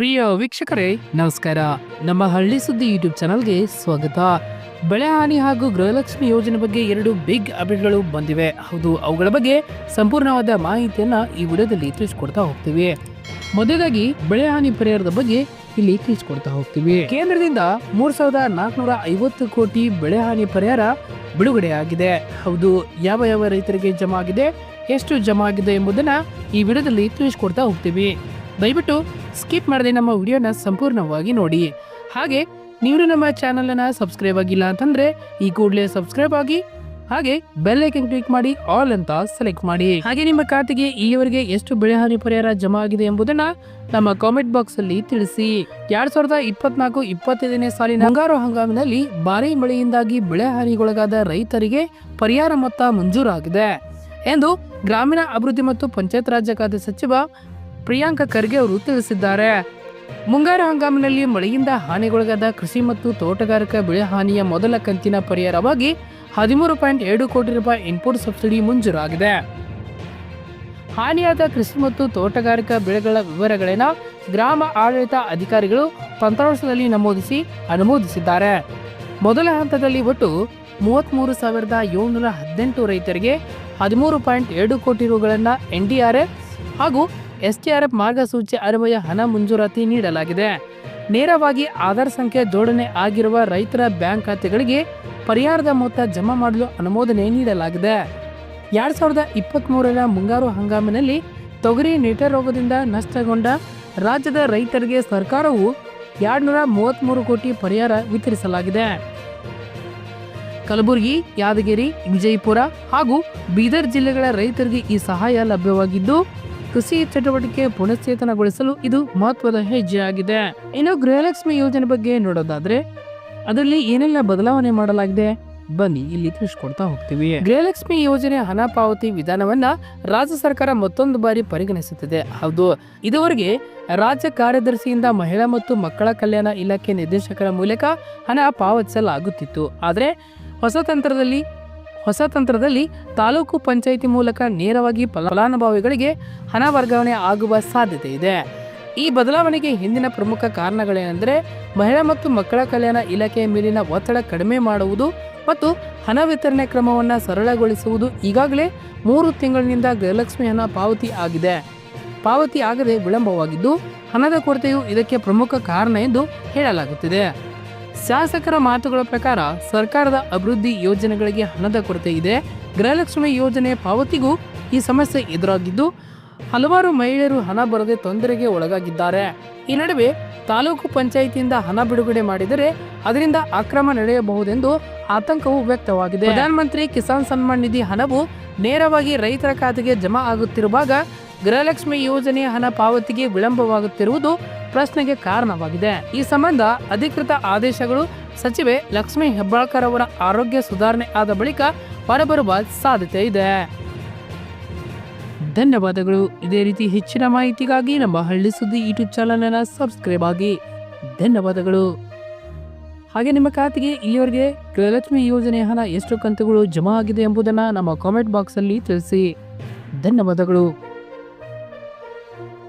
ಪ್ರಿಯ ವೀಕ್ಷಕರೇ, ನಮಸ್ಕಾರ. ನಮ್ಮ ಹಳ್ಳಿ ಸುದ್ದಿ ಯೂಟ್ಯೂಬ್ ಚಾನಲ್ಗೆ ಸ್ವಾಗತ. ಬೆಳೆ ಹಾನಿ ಹಾಗೂ ಗೃಹಲಕ್ಷ್ಮಿ ಯೋಜನೆ ಬಗ್ಗೆ ಎರಡು ಬಿಗ್ ಅಪ್ಡೇಟ್ಗಳು ಬಂದಿವೆ. ಹೌದು, ಅವುಗಳ ಬಗ್ಗೆ ಸಂಪೂರ್ಣವಾದ ಮಾಹಿತಿಯನ್ನ ಈ ವಿಡಿಯೋದಲ್ಲಿ ತಿಳಿಸಿಕೊಡ್ತಾ ಹೋಗ್ತೀವಿ. ಮೊದಲಾಗಿ ಬೆಳೆ ಹಾನಿ ಪರಿಹಾರದ ಬಗ್ಗೆ ಇಲ್ಲಿ ತಿಳಿಸ್ಕೊಡ್ತಾ ಹೋಗ್ತೀವಿ. ಕೇಂದ್ರದಿಂದ ಮೂರ್ ಸಾವಿರದ ನಾಲ್ಕುನೂರ ಐವತ್ತು ಕೋಟಿ ಬೆಳೆ ಹಾನಿ ಪರಿಹಾರ ಬಿಡುಗಡೆಯಾಗಿದೆ ಹೌದು, ಯಾವ ಯಾವ ರೈತರಿಗೆ ಜಮಾ ಆಗಿದೆ, ಎಷ್ಟು ಜಮಾ ಆಗಿದೆ ಎಂಬುದನ್ನ ಈ ವಿಡಿಯೋದಲ್ಲಿ ತಿಳಿಸಿಕೊಡ್ತಾ ಹೋಗ್ತೀವಿ. ದಯವಿಟ್ಟು ಸ್ಕಿಪ್ ಮಾಡದೆ ನಮ್ಮ ವಿಡಿಯೋನ ಸಂಪೂರ್ಣವಾಗಿ ನೋಡಿ. ಹಾಗೆ ನೀವು ನಮ್ಮ ಚಾನಲನ್ನು ಸಬ್ಸ್ಕ್ರೈಬ್ ಆಗಿಲ್ಲ ಅಂತಂದ್ರೆ ಈ ಕೂಡಲೇ ಸಬ್ಸ್ಕ್ರೈಬ್ ಆಗಿ, ಹಾಗೆ ಬೆಲ್ ಐಕನ್ ಕ್ಲಿಕ್ ಮಾಡಿ ಆಲ್ ಅಂತ ಸೆಲೆಕ್ಟ್ ಮಾಡಿ. ಹಾಗೆ ನಿಮ್ಮ ಖಾತೆಗೆ ಈವರೆಗೆ ಎಷ್ಟು ಬೆಳೆ ಹಾನಿ ಪರಿಹಾರ ಜಮಾ ಆಗಿದೆ ಎಂಬುದನ್ನ ನಮ್ಮ ಕಾಮೆಂಟ್ ಬಾಕ್ಸ್ ಅಲ್ಲಿ ತಿಳಿಸಿ. ಎರಡ್ ಸಾವಿರದ ಇಪ್ಪತ್ನಾಲ್ಕು ಇಪ್ಪತ್ತೈದನೇ ಸಾಲಿನ ಮುಂಗಾರು ಹಂಗಾಮಿನಲ್ಲಿ ಭಾರಿ ಮಳೆಯಿಂದಾಗಿ ಬೆಳೆ ಹಾನಿಗೊಳಗಾದ ರೈತರಿಗೆ ಪರಿಹಾರ ಮೊತ್ತ ಮಂಜೂರಾಗಿದೆ ಎಂದು ಗ್ರಾಮೀಣ ಅಭಿವೃದ್ಧಿ ಮತ್ತು ಪಂಚಾಯತ್ ರಾಜ್ಯ ಖಾತೆ ಸಚಿವ ಪ್ರಿಯಾಂಕ ಖರ್ಗೆ ಅವರು ತಿಳಿಸಿದ್ದಾರೆ. ಮುಂಗಾರು ಹಂಗಾಮಿನಲ್ಲಿ ಮಳೆಯಿಂದ ಹಾನಿಗೊಳಗಾದ ಕೃಷಿ ಮತ್ತು ತೋಟಗಾರಿಕಾ ಬೆಳೆ ಹಾನಿಯ ಮೊದಲ ಕಂತಿನ ಪರಿಹಾರವಾಗಿ ಹದಿಮೂರು ಪಾಯಿಂಟ್ ಎರಡು ಕೋಟಿ ರೂಪಾಯಿ ಇನ್ಪುಟ್ ಸಬ್ಸಿಡಿ ಮಂಜೂರಾಗಿದೆ. ಹಾನಿಯಾದ ಕೃಷಿ ಮತ್ತು ತೋಟಗಾರಿಕಾ ಬೆಳೆಗಳ ವಿವರಗಳನ್ನು ಗ್ರಾಮ ಆಡಳಿತ ಅಧಿಕಾರಿಗಳು ತಂತ್ರಾಂಶದಲ್ಲಿ ನಮೂದಿಸಿ ಅನುಮೋದಿಸಿದ್ದಾರೆ. ಮೊದಲ ಹಂತದಲ್ಲಿ ಒಟ್ಟು ಮೂವತ್ತ್ಮೂರು ಸಾವಿರದ ಏಳ್ನೂರ ಹದಿನೆಂಟು ರೈತರಿಗೆ ಹದಿಮೂರು ಪಾಯಿಂಟ್ ಎರಡು ಕೋಟಿ ರುಗಳನ್ನು ಎನ್ಡಿಆರ್ಎಫ್ ಹಾಗೂ ಎಸ್ಟಿಆರ್ಎಫ್ ಮಾರ್ಗಸೂಚಿ ಅನ್ವಯ ಹಣ ಮಂಜೂರಾತಿ ನೀಡಲಾಗಿದೆ. ನೇರವಾಗಿ ಆಧಾರ್ ಸಂಖ್ಯೆ ಜೋಡಣೆ ಆಗಿರುವ ರೈತರ ಬ್ಯಾಂಕ್ ಖಾತೆಗಳಿಗೆ ಪರಿಹಾರದ ಮೊತ್ತ ಜಮಾ ಮಾಡಲು ಅನುಮೋದನೆ ನೀಡಲಾಗಿದೆ. ಎರಡ್ ಸಾವಿರದ ಇಪ್ಪತ್ತ್ಮೂರರ ಮುಂಗಾರು ಹಂಗಾಮಿನಲ್ಲಿ ತೊಗರಿ ನೆಟ ರೋಗದಿಂದ ನಷ್ಟಗೊಂಡ ರಾಜ್ಯದ ರೈತರಿಗೆ ಸರ್ಕಾರವು ಎರಡ್ನೂರ ಮೂವತ್ತ್ಮೂರು ಕೋಟಿ ಪರಿಹಾರ ವಿತರಿಸಲಾಗಿದೆ. ಕಲಬುರಗಿ, ಯಾದಗಿರಿ, ವಿಜಯಪುರ ಹಾಗೂ ಬೀದರ್ ಜಿಲ್ಲೆಗಳ ರೈತರಿಗೆ ಈ ಸಹಾಯ ಲಭ್ಯವಾಗಿದ್ದು ಕೃಷಿ ಚಟುವಟಿಕೆ ಪುನಶ್ಚೇತನಗೊಳಿಸಲು ಇದು ಮಹತ್ವದ ಹೆಜ್ಜೆಯಾಗಿದೆ. ಇನ್ನು ಗೃಹಲಕ್ಷ್ಮಿ ಯೋಜನೆ ಬಗ್ಗೆ ನೋಡೋದಾದ್ರೆ, ಅದರಲ್ಲಿ ಏನೆಲ್ಲ ಬದಲಾವಣೆ ಮಾಡಲಾಗಿದೆ? ಬನ್ನಿ, ಇಲ್ಲಿ ತಿಳಿಸ್ಕೊಡ್ತಾ ಹೋಗ್ತೀವಿ. ಗೃಹಲಕ್ಷ್ಮಿ ಯೋಜನೆ ಹಣ ಪಾವತಿ ವಿಧಾನವನ್ನ ರಾಜ್ಯ ಸರ್ಕಾರ ಮತ್ತೊಂದು ಬಾರಿ ಪರಿಗಣಿಸುತ್ತಿದೆ. ಹೌದು, ಇದುವರೆಗೆ ರಾಜ್ಯ ಕಾರ್ಯದರ್ಶಿಯಿಂದ ಮಹಿಳಾ ಮತ್ತು ಮಕ್ಕಳ ಕಲ್ಯಾಣ ಇಲಾಖೆ ನಿರ್ದೇಶಕರ ಮೂಲಕ ಹಣ ಪಾವತಿಸಲಾಗುತ್ತಿತ್ತು. ಆದರೆ, ಹೊಸ ತಂತ್ರದಲ್ಲಿ ಹೊಸ ತಂತ್ರದಲ್ಲಿ ತಾಲೂಕು ಪಂಚಾಯಿತಿ ಮೂಲಕ ನೇರವಾಗಿ ಫಲಾನುಭವಿಗಳಿಗೆ ಹಣ ವರ್ಗಾವಣೆ ಆಗುವ ಸಾಧ್ಯತೆ ಇದೆ. ಈ ಬದಲಾವಣೆಗೆ ಹಿಂದಿನ ಪ್ರಮುಖ ಕಾರಣಗಳೇನೆಂದರೆ ಮಹಿಳಾ ಮತ್ತು ಮಕ್ಕಳ ಕಲ್ಯಾಣ ಇಲಾಖೆಯ ಮೇಲಿನ ಒತ್ತಡ ಕಡಿಮೆ ಮಾಡುವುದು ಮತ್ತು ಹಣ ವಿತರಣೆ ಕ್ರಮವನ್ನು ಸರಳಗೊಳಿಸುವುದು ಈಗಾಗಲೇ ಮೂರು ತಿಂಗಳಿನಿಂದ ಗೃಹಲಕ್ಷ್ಮಿ ಹಣ ಪಾವತಿ ಆಗಿದೆ. ಪಾವತಿ ಆಗದೆ ವಿಳಂಬವಾಗಿದ್ದು ಹಣದ ಕೊರತೆಯು ಇದಕ್ಕೆ ಪ್ರಮುಖ ಕಾರಣ ಎಂದು ಹೇಳಲಾಗುತ್ತಿದೆ. ಶಾಸಕರ ಮಾತುಗಳ ಪ್ರಕಾರ ಸರ್ಕಾರದ ಅಭಿವೃದ್ಧಿ ಯೋಜನೆಗಳಿಗೆ ಹಣದ ಕೊರತೆ ಇದೆ. ಗೃಹಲಕ್ಷ್ಮಿ ಯೋಜನೆ ಪಾವತಿಗೂ ಈ ಸಮಸ್ಯೆ ಎದುರಾಗಿದ್ದು, ಹಲವಾರು ಮಹಿಳೆಯರು ಹಣ ಬರದೆ ತೊಂದರೆಗೆ ಒಳಗಾಗಿದ್ದಾರೆ. ಈ ನಡುವೆ ತಾಲೂಕು ಪಂಚಾಯಿತಿಯಿಂದ ಹಣ ಬಿಡುಗಡೆ ಮಾಡಿದರೆ ಅದರಿಂದ ಅಕ್ರಮ ನಡೆಯಬಹುದೆಂದು ಆತಂಕವು ವ್ಯಕ್ತವಾಗಿದೆ. ಪ್ರಧಾನಮಂತ್ರಿ ಕಿಸಾನ್ ಸನ್ಮಾನ್ ನಿಧಿ ಹಣವು ನೇರವಾಗಿ ರೈತರ ಖಾತೆಗೆ ಜಮಾ ಆಗುತ್ತಿರುವಾಗ ಗೃಹಲಕ್ಷ್ಮಿ ಯೋಜನೆಯ ಹಣ ಪಾವತಿಗೆ ವಿಳಂಬವಾಗುತ್ತಿರುವುದು ಪ್ರಶ್ನೆಗೆ ಕಾರಣವಾಗಿದೆ. ಈ ಸಂಬಂಧ ಅಧಿಕೃತ ಆದೇಶಗಳು ಸಚಿವೆ ಲಕ್ಷ್ಮಿ ಹೆಬ್ಬಾಳ್ಕರ್ ಅವರ ಆರೋಗ್ಯ ಸುಧಾರಣೆ ಆದ ಬಳಿಕ ಹೊರಬರುವ ಸಾಧ್ಯತೆ ಇದೆ. ಧನ್ಯವಾದಗಳು. ಇದೇ ರೀತಿ ಹೆಚ್ಚಿನ ಮಾಹಿತಿಗಾಗಿ ನಮ್ಮ ಹಳ್ಳಿ ಸುದ್ದಿ ಯೂಟ್ಯೂಬ್ ಚಾನಲ್ ಅನ್ನು ಸಬ್ಸ್ಕ್ರೈಬ್ ಆಗಿ. ಧನ್ಯವಾದಗಳು. ಹಾಗೆ ನಿಮ್ಮ ಖಾತೆಗೆ ಈವರೆಗೆ ಗೃಹಲಕ್ಷ್ಮಿ ಯೋಜನೆ ಹಣ ಎಷ್ಟು ಕಂತುಗಳು ಜಮಾ ಆಗಿದೆ ಎಂಬುದನ್ನು ನಮ್ಮ ಕಾಮೆಂಟ್ ಬಾಕ್ಸಲ್ಲಿ ತಿಳಿಸಿ. ಧನ್ಯವಾದಗಳು.